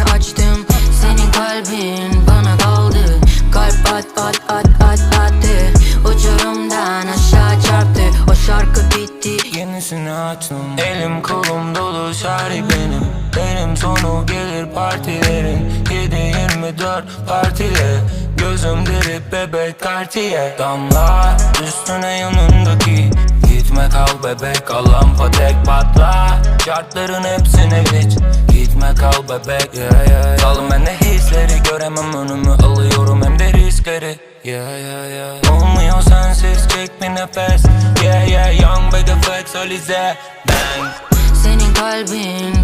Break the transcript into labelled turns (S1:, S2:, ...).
S1: seni açtım. Senin kalbin bana kaldı. Kalp at at at at attı. Uçurumdan aşağı çarptı. O şarkı bitti.
S2: Yenisini açtım. Elim kolum dolu şari benim. Benim sonu gelir partilerin 7-24 partile Gözüm grip bebek kartiye Damla üstüne yanındaki. Gitme kal bebek alan patek patla. Şartların hepsini biç bebek yeah, yeah, yeah. Salın ben de hisleri göremem önümü alıyorum hem de riskleri. Yeah yeah yeah. Olmuyor sensiz çek bir nefes. Yeah yeah young big flex Alize Bang.
S1: Senin kalbin